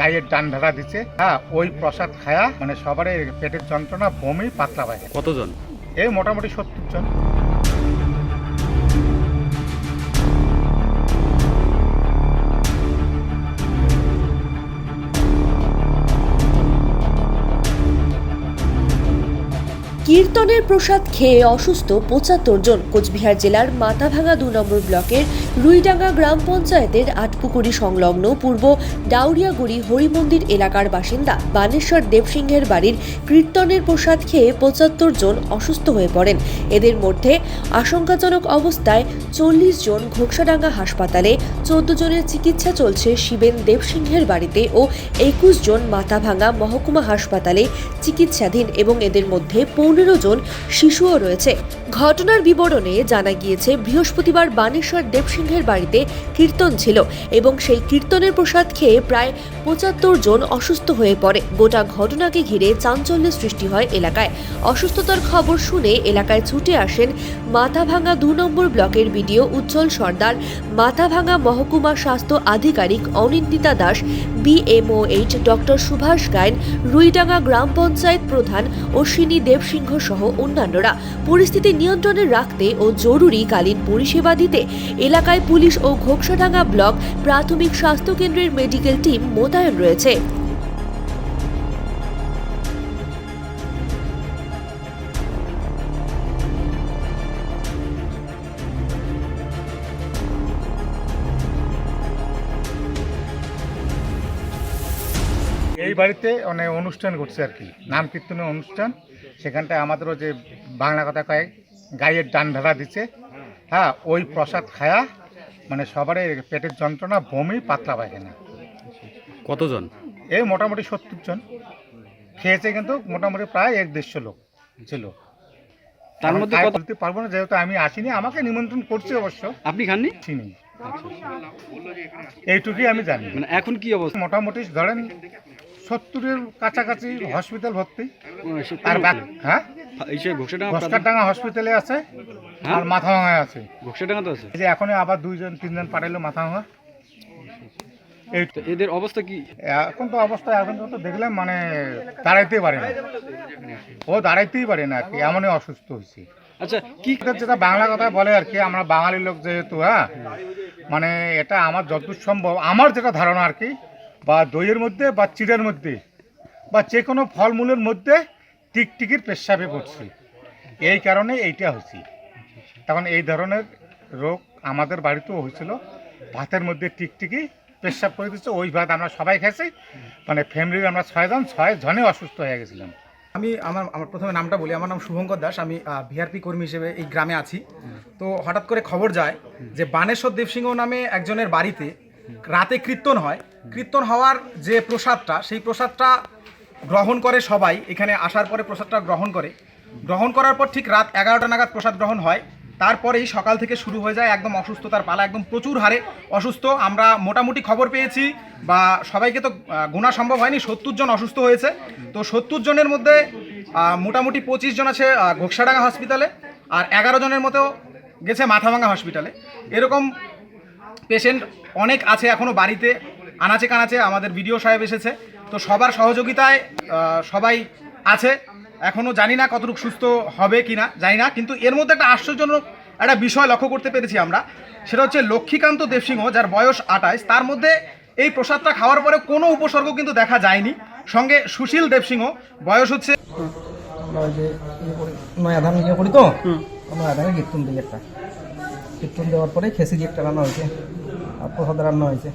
গায়ের ডান ঢালা দিচ্ছে হ্যাঁ ওই প্রসাদ খায়া মানে সবারই পেটের যন্ত্রণা বমি পাতলা পায় কতজন? এই মোটামুটি সত্তর জন। কীর্তনের প্রসাদ খেয়ে অসুস্থ পঁচাত্তর জন। কোচবিহার জেলার মাথাভাঙা দু নম্বর ব্লকের রুইডাঙ্গা গ্রাম পঞ্চায়েতের আটপুকুরি সংলগ্ন পূর্ব ডাউরিয়াগুড়ি হরিমন্দির এলাকার বাসিন্দা বানেশ্বর দেবসিংহের বাড়ির কীর্তনের প্রসাদ খেয়ে পঁচাত্তর জন অসুস্থ হয়ে পড়েন। এদের মধ্যে আশঙ্কাজনক অবস্থায় চল্লিশ জন ঘোকসাডাঙ্গা হাসপাতালে, চোদ্দ জনের চিকিৎসা চলছে শিবেন দেবসিংহের বাড়িতে ও একুশ জন মাথাভাঙা মহকুমা হাসপাতালে চিকিৎসাধীন এবং এদের মধ্যে পনেরো জন শিশুও রয়েছে। ঘটনার বিবরণে জানা গিয়েছে, বৃহস্পতিবার বানেশ্বর দেবসিংহের বাড়িতে কীর্তন ছিল এবং সেই কীর্তনের প্রসাদ খেয়ে প্রায় পঁচাত্তর জন অসুস্থ হয়ে পড়ে। গোটা ঘটনাকে ঘিরে চাঞ্চল্যের সৃষ্টি হয় এলাকায়। অসুস্থতার খবর শুনে এলাকায় ছুটে আসেন মাথাভাঙা দু নম্বর ব্লকের বিডিও উজ্জ্বল সর্দার, মাথাভাঙা মহকুমা স্বাস্থ্য আধিকারিক অনিন্দিতা দাস বিএমও এইট ডক্টর সুভাষ গায়েন, রুইডাঙ্গা গ্রাম পঞ্চায়েত প্রধান অশ্বিনী দেবসিংহ সহ অন্যান্যরা। পরিস্থিতি নিয়ন্ত্রণে রাখতে ও জরুরিকালীন পরিষেবা দিতে এলাকায় পুলিশ ও ঘোকসাডাঙ্গা ব্লক প্রাথমিক স্বাস্থ্য কেন্দ্রের মেডিকেল টিম মোতায়েন রয়েছে। এই বাড়িতে অনেক অনুষ্ঠান ঘটছে আর কি। নাম কীর্তনের অনুষ্ঠান। সেখানটায় আমাদেরও যে বাংলা কথা কয় গায়ের ডান ঢালা দিচ্ছে হ্যাঁ ওই প্রসাদ খায়া মানে সবারই পেটের যন্ত্রণা বমি পাতলা পায়খানা। কতজন? এই মোটামুটি সত্তর জন। খেয়েছে কিন্তু মোটামুটি প্রায় এক দেড়শো লোক ছিল। তার মধ্যে বলতে পারব না যেহেতু আমি আসিনি। আমাকে নিমন্ত্রণ করছে অবশ্য। আপনি খাননি? চিনি এইটুকুই আমি জানি। মানে এখন কি অবস্থা? মোটামুটি ধরেন সত্তরের কাছাকাছি হসপিটাল ভর্তি। আর হ্যাঁ? হসপিটালে আছে হ্যাঁ? আর মাথা ভাঙায় আছে তো আছে। এই যে এখনই আবার দুইজন তিনজন পাঠাইলো মাথা ভাঙা এদের অবস্থা কি? এখন তো অবস্থা এখন তো দেখলাম মানে দাঁড়াইতেই পারে না। ও দাঁড়াইতেই পারে না আর কি এমনই অসুস্থ হয়েছে। আচ্ছা কি যেটা বাংলা কথা বলে আর কি আমরা বাঙালি লোক যেহেতু হ্যাঁ মানে এটা আমার যতদূর সম্ভব আমার যেটা ধারণা আর কি বা দইয়ের মধ্যে বা চিড়ের মধ্যে বা যে কোনো ফলমূলের মধ্যে টিকটিকির পেশাবে পড়ছে এই কারণে এইটা হয়েছে। তখন এই ধরনের রোগ আমাদের বাড়িতেও হয়েছিল। ভাতের মধ্যে টিকটিকি পেশাব করে দিচ্ছে ওই ভাত আমরা সবাই খেয়েছি। মানে ফ্যামিলির আমরা ছয়জন ছয় জনে অসুস্থ হয়ে গেছিলাম। আমি আমার আমার প্রথমে নামটা বলি। আমার নাম শুভঙ্কর দাস। আমি ভিআরপি কর্মী হিসেবে এই গ্রামে আছি। তো হঠাৎ করে খবর যায় যে বানেশ্বর দেবসিংহ নামে একজনের বাড়িতে রাতে কীর্তন হয়। কীর্তন হওয়ার যে প্রসাদটা, সেই প্রসাদটা গ্রহণ করে সবাই। এখানে আসার পরে প্রসাদটা গ্রহণ করে। গ্রহণ করার পর ঠিক রাত এগারোটা নাগাদ প্রসাদ গ্রহণ হয়। তারপরেই সকাল থেকে শুরু হয়ে যায় একদম অসুস্থতার পালা, একদম প্রচুর হারে অসুস্থ। আমরা মোটামুটি খবর পেয়েছি বা সবাইকে তো গোনা সম্ভব হয়নি, সত্তর জন অসুস্থ হয়েছে। তো সত্তর জনের মধ্যে মোটামুটি পঁচিশ জন আছে ঘোকসাডাঙ্গা হসপিটালে আর এগারো জনের মতো গেছে মাথাভাঙ্গা হসপিটালে এরকম পেশেন্ট অনেক আছে এখনও বাড়িতে। আনাচে কানাচে আমাদের বিডিও সাহেব এসেছে। তো সবার সহযোগিতায় সবাই আছে। এখনও জানি না কতটুকু সুস্থ হবে কি না জানি না। কিন্তু এর মধ্যে একটা আশ্চর্যজনক একটা বিষয় লক্ষ্য করতে পেরেছি আমরা। সেটা হচ্ছে লক্ষ্মীকান্ত দেবসিংহ, যার বয়স আঠাশ তার মধ্যে এই প্রসাদটা খাওয়ার পরে কোনো উপসর্গ কিন্তু দেখা যায়নি। সঙ্গে সুশীল দেবসিংহ, বয়স হচ্ছে কীর্তন দেওয়ার পরে খেসিরি একটা রান্না হয়েছে। আর প্রসাদ রান্না হয়েছে।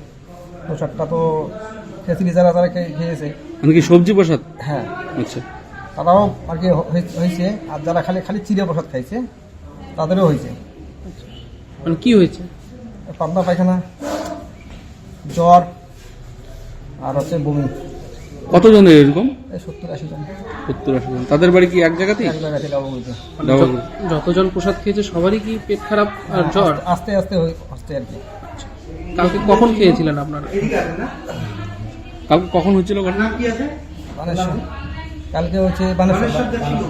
প্রসাদটা তো খেসিরি যারা যারা খেয়ে- খেয়েছে। মানে কি সবজি প্রসাদ হ্যাঁ। আচ্ছা। তারাও আর কি হয়েছে। আর যারা খালি খালি চিড়ে প্রসাদ খাইছে তাদেরও হয়েছে। মানে কি হয়েছে? পাবনা পায়খানা জ্বর আর হচ্ছে বমি। কতজনের এরকম? সত্তর আশি জন। সত্তর আশি জন। তাদের বাড়ি কি এক জায়গাতেই? এক জায়গা থেকে যতজন প্রসাদ খেয়েছে সবারই কি পেট খারাপ আর জ্বর? আস্তে আস্তে হয়ে- হচ্ছে আর কি। কালকে কখন খেয়েছিলেন আপনারা? কালকে কখন হচ্ছিল ঘটনা? কালকে হচ্ছে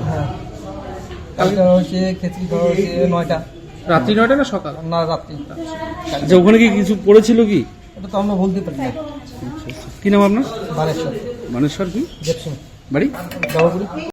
হ্যাঁ। কালকে হচ্ছে খেচড়ি খাওয়া হচ্ছে নয়টা। রাত্রি নয়টা না সকাল? না রাত্রি। আচ্ছা ওখানে কি কিছু পড়েছিল কি? এটা তো আমরা বলতে পারি না। কি নাম আপনার? বানেশ্বর। মানেশ্বর কি? বাড়ি?